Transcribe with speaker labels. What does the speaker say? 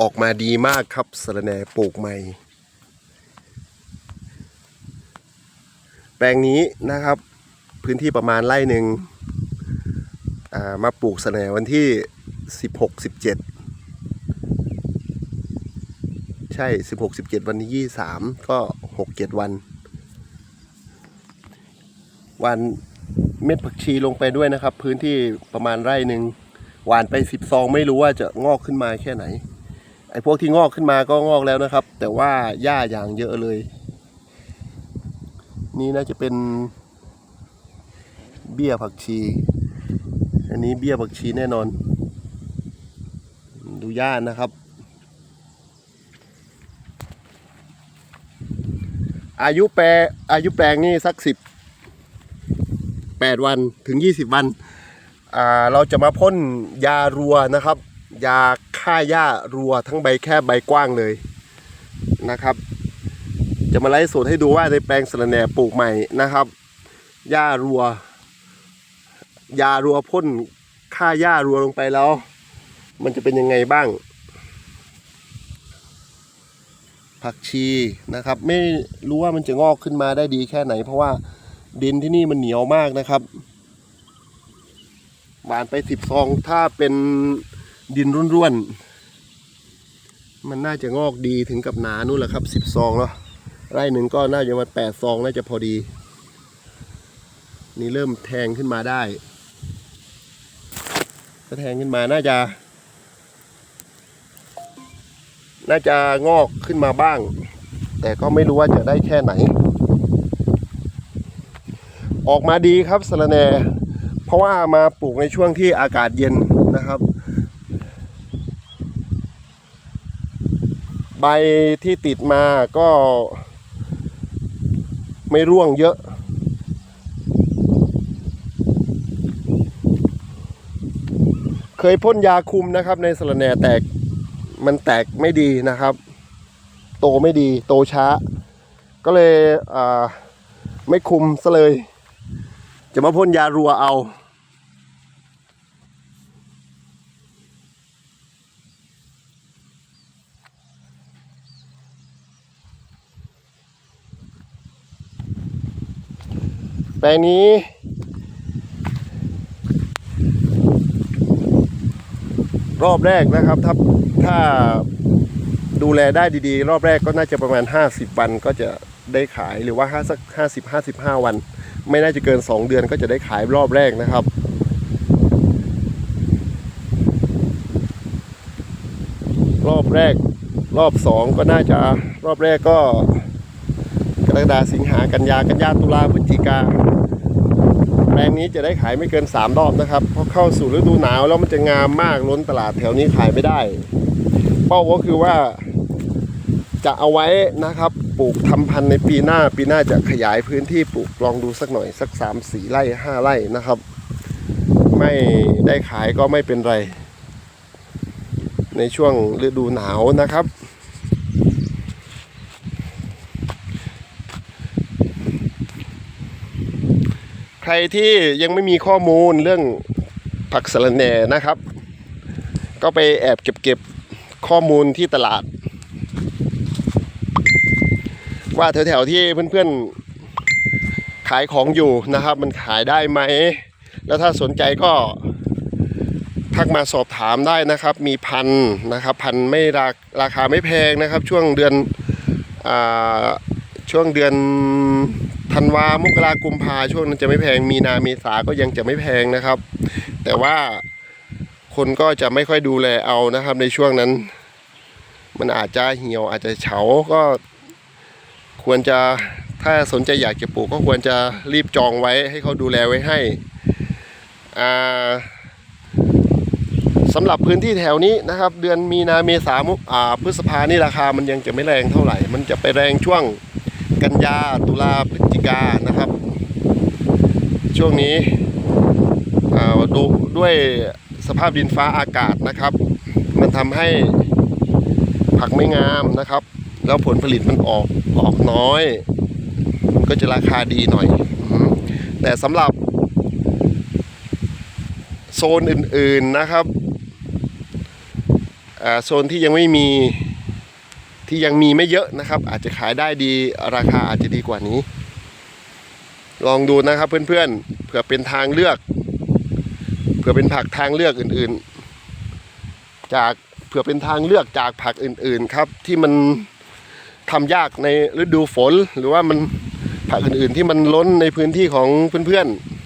Speaker 1: ออกมาดีมากครับสะระแหน่ปลูกใหม่ แปลงนี้นะครับ พื้นที่ประมาณไร่หนึ่งามาปลูกสะระแหน่วันที่ 16 17 ใช่ 16 17 วันที่23 ก็ 6 7 วัน วันเม็ดผักชีลงไปด้วยนะครับ พื้นที่ประมาณไร่หนึ่งหวานไปสิบซองไม่รู้ว่าจะงอกขึ้นมาแค่ไหน ไอ้พวกที่งอกขึ้นมาก็งอกแล้วนะครับ แต่ว่าหญ้าอย่างเยอะเลย นี่น่าจะเป็นเบี้ยผักชี อันนี้เบี้ยผักชีแน่นอน ดูหญ้านะครับ อายุแปลอายุแปลงนี่สักสิบ8วันถึง20วันอ่าเราจะมาพ่นยารัวนะครับ ยาฆ่าหญ้ารัวทั้งใบแค่ใบกว้างเลยนะครับ จะมาไล่สดให้ดูว่าในแปลงสระแหน่ปลูกใหม่นะครับหญ้ารัว ยารัวพ่นฆ่าหญ้ารัวลงไปแล้ว มันจะเป็นยังไงบ้าง ผักชีนะครับ ไม่รู้ว่ามันจะงอกขึ้นมาได้ดีแค่ไหน เพราะว่าดินที่นี่มันเหนียวมากนะครับหวานไปสิบซองถ้าเป็น ดินร่วนๆ มันน่าจะงอกดีถึงกับหนานู่นแหละครับสิบซองเนาะไร่หนึ่งก็น่าจะมาแปดซองน่าจะพอดี นี่เริ่มแทงขึ้นมาได้ถ้าแทงขึ้นมาน่าจะ น่าจะงอกขึ้นมาบ้าง แต่ก็ไม่รู้ว่าจะได้แค่ไหน ออกมาดีครับสะระแหนเพราะว่ามาปลูกในช่วงที่อากาศเย็นนะครับ ใบที่ติดมาก็ไม่ร่วงเยอะ เคยพ่นยาคุมนะครับ ในสะระแหน่แตกมันแตกไม่ดีนะครับ โตไม่ดีโตช้า ก็เลยไม่คุมซะเลย จะมาพ่นยารัวเอา แปลงนี้ รอบแรกนะครับ ถ้าถ้าดูแลได้ดีๆ รอบแรกก็น่าจะประมาณ 50 วันก็จะได้ขายหรือว่าห้าสัก50 55วัน ไม่น่าจะเกิน 2 เดือนก็จะได้ขายรอบแรกนะครับ รอบแรกรอบสองก็น่าจะรอบแรกก็กรกฎาสิงหากันยากันยาตุลาพฤศจิกา ลงนี้จะได้ขายไม่เกิน 3 รอบนะครับเพราะเข้าสู่ฤดูหนาวแล้วมันจะงามมากล้นตลาดแถวนี้ขายไม่ได้ เป้าก็คือว่าจะเอาไว้นะครับปลูกทำพันธุ์ในปีหน้า ปีหน้าจะขยายพื้นที่ปลูกลองดูสักหน่อยสัก 3 4ไร่5ไร่นะครับ ไม่ได้ขายก็ไม่เป็นไร ในช่วงฤดูหนาวนะครับ รที่ยังไม่มีข้อมูลเรื่องผักสะระแหน่นะครับ ก็ไปแอบเก็บเก็บข้อมูลที่ตลาด ว่าแถวๆที่เพื่อนๆขายของอยู่นะครับ มันขายได้ไหม แล้วถ้าสนใจก็ทักมาสอบถามได้นะครับ มีพันนะครับ พันไม่ราราคาไม่แพงนะครับ ช่วงเดือนอาช่วงเดือน ธันวามกรากุมภาช่วงนั้นจะไม่แพงมีนาเมษาก็ยังจะไม่แพงนะครับ แต่ว่าคนก็จะไม่ค่อยดูแลเอานะครับ ในช่วงนั้น มันอาจจะเหี่ยวอาจจะเฉาก็ควรจะถ้าสนใจอยากจะปลูกก็ควรจะรีบจองไว้ให้เขาดูแลไว้ให้อ่าสำหรับพื้นที่แถวนี้นะครับ เดือนมีนาเมษามุอ่าพฤษภานี่ราคามันยังจะไม่แรงเท่าไหร่ มันจะไปแรงช่วง กันยาตุลาพฤศจิกานะครับ ช่วงนี้ดูด้วยสภาพดินฟ้าอากาศนะครับ มันทำให้ผักไม่งามนะครับ แล้วผลผลิตมันออกออกน้อย มันก็จะราคาดีหน่อย แต่สำหรับโซนอื่นๆนะครับโซนที่ยังไม่มี ที่ยังมีไม่เยอะนะครับ อาจจะขายได้ดีราคาอาจจะดีกว่านี้ ลองดูนะครับเพื่อนๆเผื่อเป็นทางเลือก เผื่อเป็นผักทางเลือกอื่นๆ จากเผื่อเป็นทางเลือกจากผักอื่นๆครับ ที่มันทำยากในฤดูฝน หรือว่ามันผักอื่นๆ ที่มันล้นในพื้นที่ของเพื่อนๆ